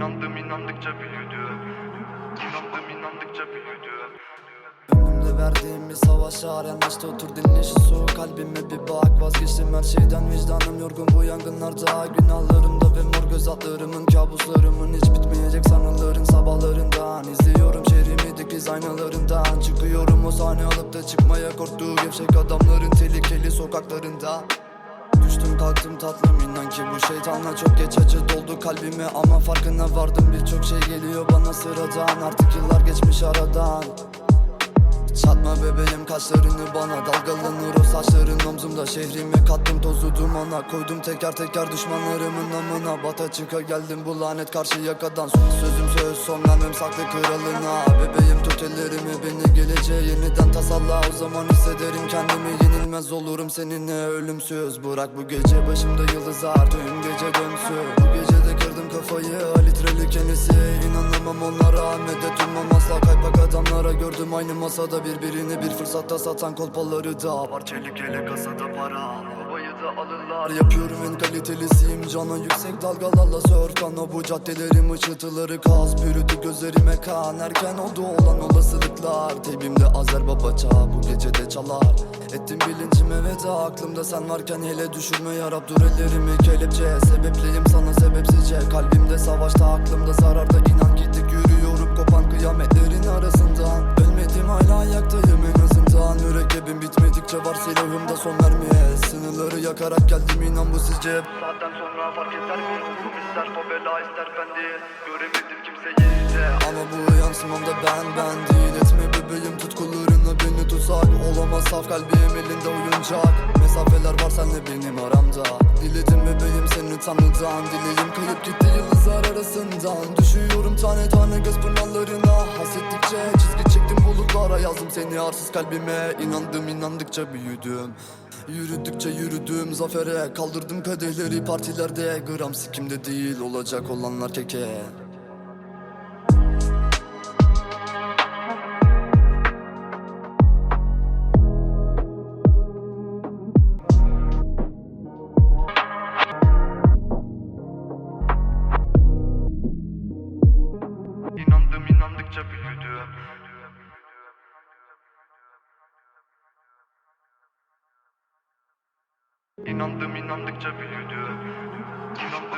İnandım inandıkça büyüdü İnandım inandıkça büyüdü Önümde verdiğim bir savaş halen Başta otur dinle şu soğuk kalbime bir bak. Vazgeçtim her şeyden vicdanım yorgun. Bu yangınlarda Günahlarımda ve mor göz altlarımın Kabuslarımın hiç bitmeyecek sanıların sabahlarından. İzliyorum şehrimi dikiz aynalarından. Çıkıyorum o sahne alıp da çıkmaya korktuğu Gevşek adamların tehlikeli sokaklarında kalktım tatlım inan ki bu şeytanla çok geç acı doldu kalbime. Ama farkına vardım birçok şey geliyor bana sıradan. Artık yıllar geçmiş aradan Çatma bebeğim kaşlarını bana Dalgalanır o saçların omzumda. Şehrime kattım tozu dumana Koydum. Teker teker düşmanlarımın namına Bata çıka geldim bu lanet karşı yakadan Son sözüm söz sonlanım saklı kralına. Bebeğim tut ellerimi beni geleceğe yeniden tasarla O zaman hissederim kendimi yenilmez olurum seninle. Ölümsüz Bırak bu gece başımda yıldızlar. Tüm gece dönsün Bu gece de kırdım kafayı litrelik enisi İnanamam onlara kaypak adamlara Gördüm aynı masada birbirini. Bir fırsatta satan kolpaları da Var. Çelik kasada para. Babayı da alırlar. Yapıyorum en kalitelisiyim. Cana yüksek dalgalarla surf Kana bu caddelerim ışıltıları kaz. Bürüdü gözlerime kan. Erken oldu olan olasılıklar. Teybimde Azer Babaça bu gecede çalar. Ettim bilincime veda. Aklımda sen varken hele düşürme yarab dur ellerimi kelepçe Sebepliyim sana sebepsizce. Kalbimde savaşta aklımda yakarak geldim inan bu sizce? Saatten sonra fark eder mi? İster favela ister fendi Göremedim kimseyi de Ama bu yansımamda ben ben değil. Etme bebeğim tutkularına beni tutsak. Olamaz saf kalbim elinde oyuncak. Mesafeler var senle benim aramda. Diledim bebeğim seni tanrıdan Dileğim kayıp gitti yıldızlar arasından. Düşüyorum tane tane göz pınarlarına Hasrettikçe çizgi çektim bulutlara. Yazdım seni arsız kalbime. İnandım inandıkça büyüdüm Yürüdükçe yürüdüm zafere Kaldırdım kadehleri partilerde Gram sikimde değil olacak olanlar keke. İnandım inandıkça büyüdü İnandım inandıkça büyüdü İnandım